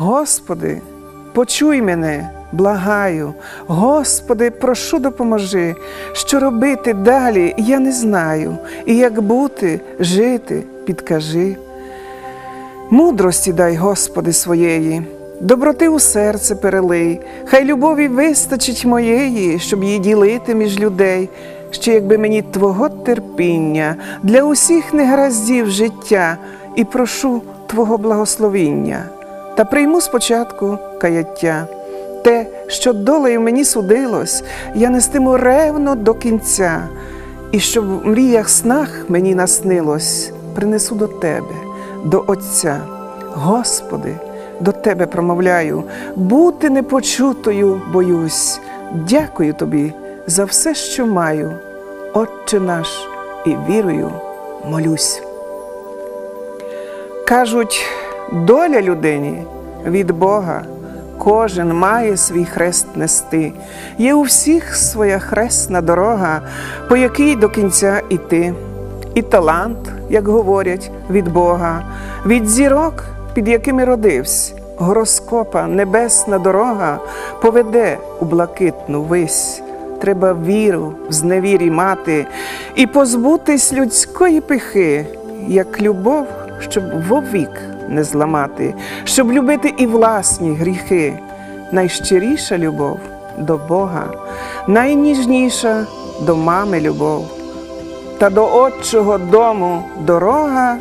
Господи, почуй мене, благаю, Господи, прошу допоможи, що робити далі я не знаю, і як бути, жити, підкажи. Мудрості дай, Господи, своєї, доброти у серце перелий, хай любові вистачить моєї, щоб її ділити між людей, ще якби мені Твого терпіння для усіх негараздів життя, і прошу Твого благословіння. Та прийму спочатку каяття. Те, що долею мені судилось, я нестиму ревно до кінця, і щоб в мріях снах мені наснилось, принесу до Тебе, до Отця. Господи, до Тебе промовляю, бути непочутою боюсь. Дякую Тобі за все, що маю, Отче наш, і вірою молюсь. Кажуть, доля людині від Бога. Кожен має свій хрест нести. Є у всіх своя хресна дорога, по якій до кінця іти. І талант, як говорять, від Бога, від зірок, під якими родився, гороскопа, небесна дорога поведе у блакитну вись. Треба віру в зневірі мати і позбутись людської пихи, як любов, щоб вовік не зламати, щоб любити і власні гріхи. Найщиріша любов до Бога, найніжніша до мами любов, та до отчого дому дорога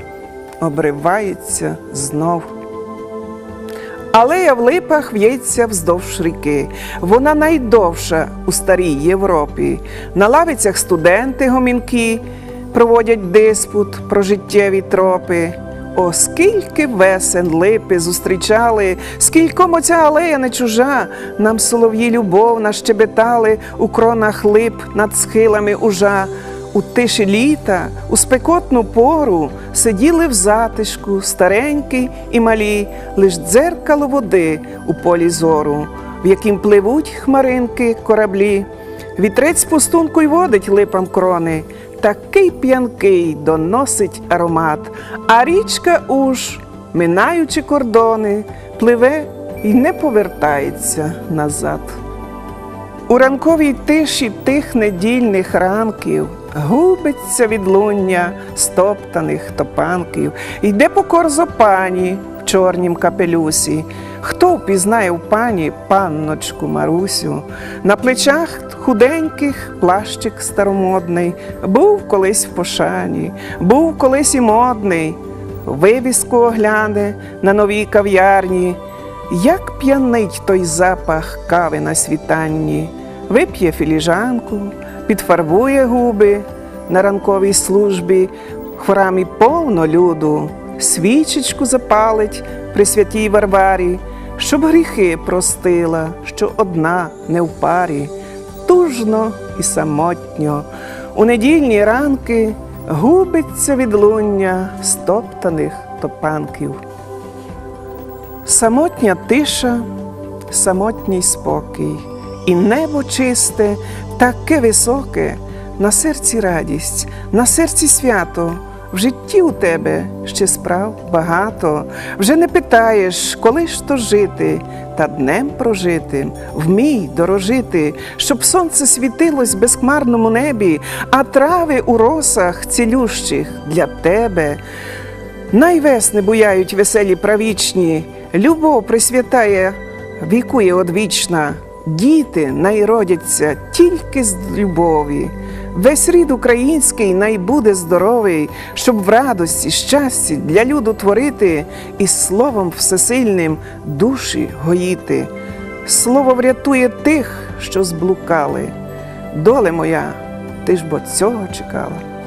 обривається знов. Алея в липах в'ється вздовж ріки. Вона найдовша у старій Європі. На лавицях студенти гомінки проводять диспут про життєві тропи. О, скільки весен липи зустрічали, скільком оця алея не чужа, нам солов'ї любов нащебетали у кронах лип над схилами ужа. У тиші літа, у спекотну пору сиділи в затишку старенькі і малі, лиш дзеркало води у полі зору, в яким пливуть хмаринки кораблі. Вітрець пустунку й водить липам крони, такий п'янкий доносить аромат, а річка уж, минаючи кордони, пливе і не повертається назад. У ранковій тиші тих недільних ранків губиться відлуння стоптаних топанків, йде по корзопані чорнім капелюсі. Хто впізнає в пані панночку Марусю? На плечах худеньких плащик старомодний, був колись в пошані, був колись і модний, вивіску огляне на новій кав'ярні. Як п'янить той запах кави на світанні, вип'є філіжанку, підфарбує губи на ранковій службі, в храмі повно люду, свічечку запалить при святій Варварі, щоб гріхи простила, що одна не в парі, тужно і самотньо. У недільні ранки губиться відлуння стоптаних топанків. Самотня тиша, самотній спокій, і небо чисте, таке високе, на серці радість, на серці свято, в житті у тебе ще справ багато. Вже не питаєш, коли ж то жити, та днем прожитим вмій дорожити, щоб сонце світилось в безхмарному небі, а трави у росах цілющих для тебе. Найвесни буяють веселі правічні, любов присвятає, вікує одвічна, діти найродяться тільки з любові. Весь рід український найбуде здоровий, щоб в радості, щасті для люду творити і словом всесильним душі гоїти. Слово врятує тих, що зблукали. Доле моя, ти ж бо цього чекала.